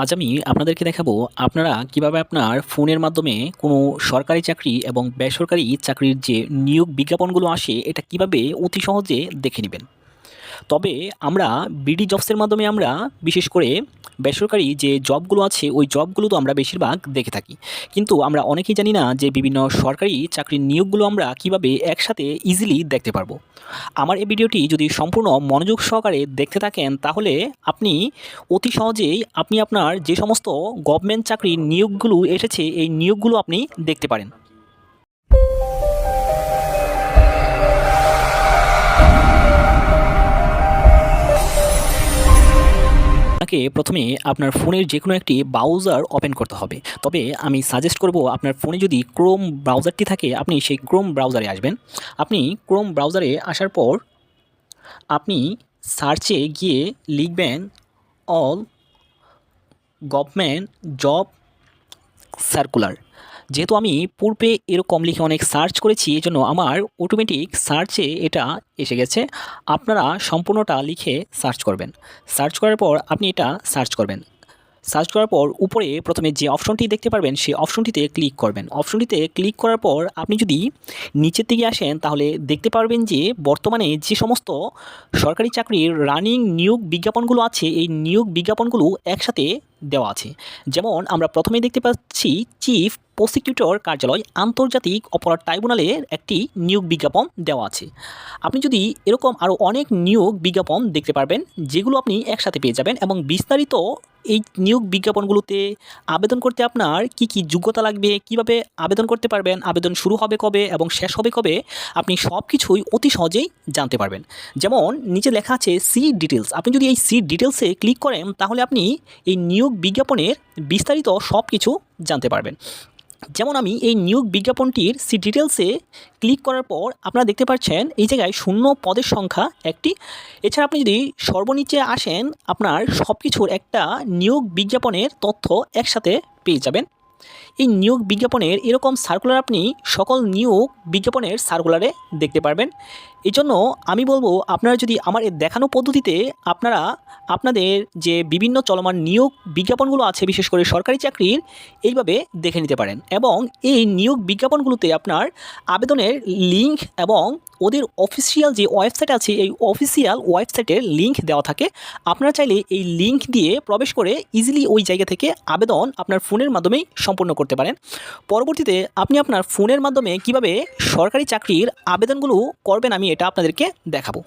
আজ আমি আপনাদেরকে দেখাবো আপনারা কীভাবে আপনার ফোনের মাধ্যমে কোনো সরকারি চাকরি এবং বেসরকারি চাকরির যে নিয়োগ বিজ্ঞাপনগুলো আসে, এটা কীভাবে অতি সহজে দেখে নেবেন। তবে আমরা বিডি জবসের মাধ্যমে আমরা বিশেষ করে বেসরকারি যে জবগুলো আছে, ওই জবগুলো তো আমরা বেশিরভাগ দেখে থাকি। কিন্তু আমরা অনেকেই জানি না যে বিভিন্ন সরকারি চাকরির নিয়োগগুলো আমরা কীভাবে একসাথে ইজিলি দেখতে পারব। আমার এই ভিডিওটি যদি সম্পূর্ণ মনোযোগ সহকারে দেখতে থাকেন, তাহলে আপনি অতি সহজেই আপনি আপনার যে সমস্ত গভর্নমেন্ট চাকরির নিয়োগগুলো এসেছে, এই নিয়োগগুলো আপনি দেখতে পারেন। আপনাকে প্রথমে আপনার ফোনের যে কোনো একটি ব্রাউজার ওপেন করতে হবে। তবে আমি সাজেস্ট করব আপনার ফোনে যদি ক্রোম ব্রাউজারটি থাকে, আপনি সেই ক্রোম ব্রাউজারে আসবেন। আপনি ক্রোম ব্রাউজারে আসার পর আপনি সার্চে গিয়ে লিখবেন অল গভর্নমেন্ট জব সার্কুলার যেহেতু আমি পূর্বে এরকম লিখে অনেক সার্চ করেছি, এই জন্য আমার অটোমেটিক সার্চে এটা এসে গেছে। আপনারা সম্পূর্ণটা লিখে সার্চ করবেন। সার্চ করার পর আপনি এটা সার্চ করবেন। সার্চ করার পর উপরে প্রথমে যে অপশনটি দেখতে পারবেন, সেই অপশনটিতে ক্লিক করবেন। অপশনটিতে ক্লিক করার পর আপনি যদি নিচের দিকে আসেন, তাহলে দেখতে পারবেন যে বর্তমানে যে সমস্ত সরকারি চাকরির রানিং নিয়োগ বিজ্ঞাপনগুলো আছে, এই নিয়োগ বিজ্ঞাপনগুলো একসাথে দেওয়া আছে। যেমন আমরা প্রথমে দেখতে পাচ্ছি চিফ প্রসিকিউটর কার্যালয় আন্তর্জাতিক অপরাধ ট্রাইব্যুনালের একটি নিয়োগ বিজ্ঞাপন দেওয়া আছে। আপনি যদি এরকম আরও অনেক নিয়োগ বিজ্ঞাপন দেখতে পারবেন, যেগুলো আপনি একসাথে পেয়ে যাবেন এবং বিস্তারিত এই নিয়োগ বিজ্ঞাপনগুলোতে আবেদন করতে আপনার কি কি যোগ্যতা লাগবে, কীভাবে আবেদন করতে পারবেন, আবেদন শুরু হবে কবে এবং শেষ হবে কবে, আপনি সব কিছুই অতি সহজেই জানতে পারবেন। যেমন নিচে লেখা আছে সি ডিটেলস আপনি যদি এই সি ডিটেলসে ক্লিক করেন তাহলে আপনি এই নিয়োগ বিজ্ঞাপনের বিস্তারিত সব কিছু জানতে পারবেন। যেমন আমি এই নিয়োগ বিজ্ঞাপনটির সি ডিটেলসে ক্লিক করার পর আপনারা দেখতে পাচ্ছেন এই জায়গায় শূন্য পদের সংখ্যা একটি। এছাড়া আপনি যদি সর্বনিচে আসেন, আপনার সব কিছুর একটা নিয়োগ বিজ্ঞাপনের তথ্য একসাথে পেয়ে যাবেন। এই নিয়োগ বিজ্ঞাপনের এরকম সার্কুলার আপনি সকল নিয়োগ বিজ্ঞাপনের সার্কুলারে দেখতে পারবেন। এই জন্য আমি বলব, আপনারা যদি আমার দেখানো পদ্ধতিতে আপনারা আপনাদের যে বিভিন্ন চলমান নিয়োগ বিজ্ঞাপনগুলো আছে, বিশেষ করে সরকারি চাকরির, এইভাবে দেখে নিতে পারেন এবং এই নিয়োগ বিজ্ঞাপনগুলোতে আপনার আবেদনের লিঙ্ক এবং ওদের অফিসিয়াল যে ওয়েবসাইট আছে, এই অফিসিয়াল ওয়েবসাইটের লিঙ্ক দেওয়া থাকে। আপনারা চাইলে এই লিঙ্ক দিয়ে প্রবেশ করে ইজিলি ওই জায়গা থেকে আবেদন আপনার ফোনের মাধ্যমেই সম্পন্ন করতে পারেন। পরবর্তীতে আপনি আপনার ফোনের মাধ্যমে কীভাবে সরকারি চাকরির আবেদনগুলো করবেন আমি এটা আপনাদেরকে দেখাবো।